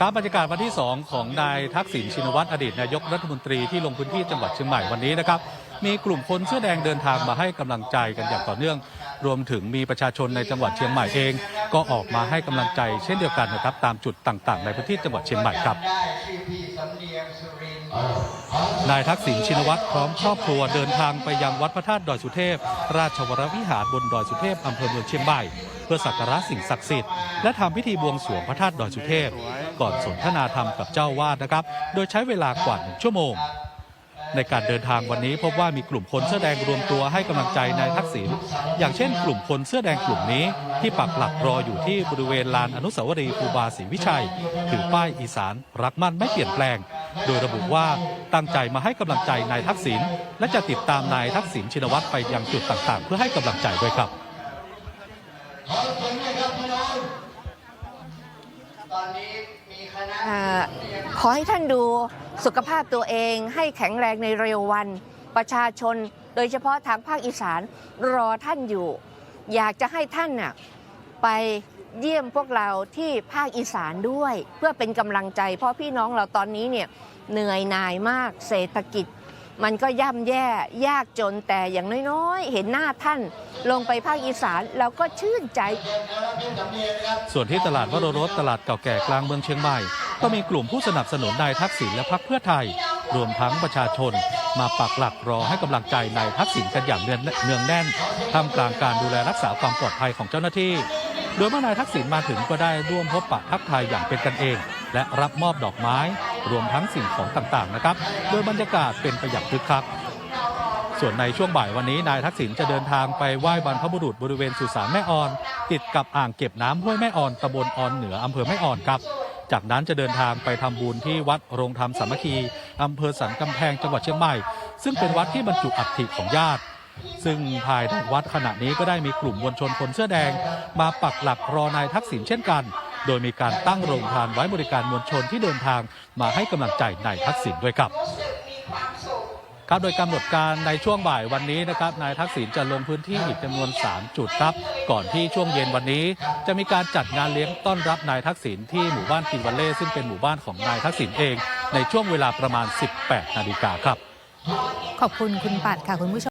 ครับบรรยากาศวันที่ 2 ของนายทักษิณชินวัตรอดีตนายกรัฐมนตรีที่ลงพื้นที่จังหวัดเชียงใหม่วันนี้นะครับ มีกลุ่มคนเสื้อแดงเดินทางมาให้กำลังใจกันอย่างต่อเนื่อง รวมถึงมีประชาชนในจังหวัดเชียงใหม่เอง ก็ออกมาให้กำลังใจเช่นเดียวกันนะครับ ตามจุดต่างๆ ในพื้นที่จังหวัดเชียงใหม่ครับ นียงสุรินทร์นายทักษิณชินวัตรพร้อมครอบครัวเดินทางไปยังวัดพระธาตุดอยสุเทพ ราชวรวิหารบนดอยสุเทพอำเภอเมืองเชียงใหม่เพื่อสักการะสิ่งศักดิ์สิทธิ์และทำพิธีบวงสรวงพระธาตุดอยสุเทพ ก่อนสนทนาธรรมกับเจ้าวาดนะครับ โดยใช้เวลากว่าหนึ่งชั่วโมง ในการเดินทางวันนี้พบว่ามีกลุ่มคนเสื้อแดงรวมตัวให้กำลังใจนายทักษิณอย่างเช่น กลุ่มคนเสื้อแดงกลุ่มนี้ ที่ปักหลักรออยู่ที่บริเวณลานอนุสาวรีย์ครูบาศรีวิชัย ถือป้ายอีสาน รักมั่นไม่เปลี่ยนแปลง โดยระบุว่าตั้งใจมาให้กำลังใจนายทักษิณและจะติดตามนายทักษิณชินวัตรไปยังจุดต่างๆ เพื่อให้กำลังใจด้วยครับตอนนี้มีคณะอ่าขอให้ท่านดู สุขภาพตัวเองให้แข็งแรงในเร็ววัน ประชาชนโดยเฉพาะทางภาคอีสานรอท่านอยู่ อยากจะให้ท่านน่ะไปเยี่ยมพวกเราที่ภาคอีสานด้วย เพื่อเป็นกำลังใจ เพราะพี่น้องเราตอนนี้เนี่ยเหนื่อยหน่ายมากเศรษฐกิจ มันก็ย่ำแย่ยากจนแต่อย่างน้อยๆ เห็นหน้าท่านลงไปภาคอีสานเราก็ชื่นใจ ส่วนที่ตลาดวโรรสตลาดเก่าแก่กลางเมืองเชียงใหม่ ก็มีกลุ่มผู้สนับสนุนนายทักษิณและพรรคเพื่อไทย รวมทั้งประชาชน มาปักหลักรอให้กำลังใจนายทักษิณกันอย่างเนืองเนืองแน่นท่ามกลางการดูแลรักษาความปลอดภัยของเจ้าหน้าที่ โดยเมื่อนายทักษิณมาถึงก็ได้ร่วมพบปะทักทายอย่างเป็นกันเอง และรับมอบดอกไม้ รวมทั้งสิ่งของต่างๆนะครับ โดยบรรยากาศเป็นไปอย่างคึกคักส่วนในช่วงบ่ายวันนี้นายทักษิณจะเดินทางไปไหว้บรรพบุรุษบริเวณสุสานแม่ออน ติดกับอ่างเก็บน้ำห้วยแม่ออนตำบลออนเหนืออำเภอแม่ออนครับ จากนั้นจะเดินทางไปทำบุญที่วัดโรงธรรมสามัคคีอำเภอสันกำแพงจังหวัดเชียงใหม่ ซึ่งเป็นวัดที่บรรจุอัฐิของญาติซึ่งภายในวัดขณะนี้ก็ได้มีกลุ่มมวลชนคนเสื้อแดง มาปักหลักรอนายทักษิณเช่นกัน โดยมีการตั้งโรงทานไว้บริการมวลชนที่เดินทางมาให้กำลังใจนายทักษิณด้วยครับ ครับโดยกำหนดการในช่วงบ่ายวันนี้นะครับนายทักษิณจะลงพื้นที่อีกจำนวน 3 จุดครับ ก่อนที่ช่วงเย็นวันนี้ จะมีการจัดงานเลี้ยงต้อนรับนายทักษิณที่หมู่บ้านกินวัลเล่ซึ่งเป็นหมู่บ้านของนายทักษิณเอง ในช่วงเวลาประมาณ 18 นาฬิกาครับ ขอบคุณคุณปัดค่ะคุณผู้ชม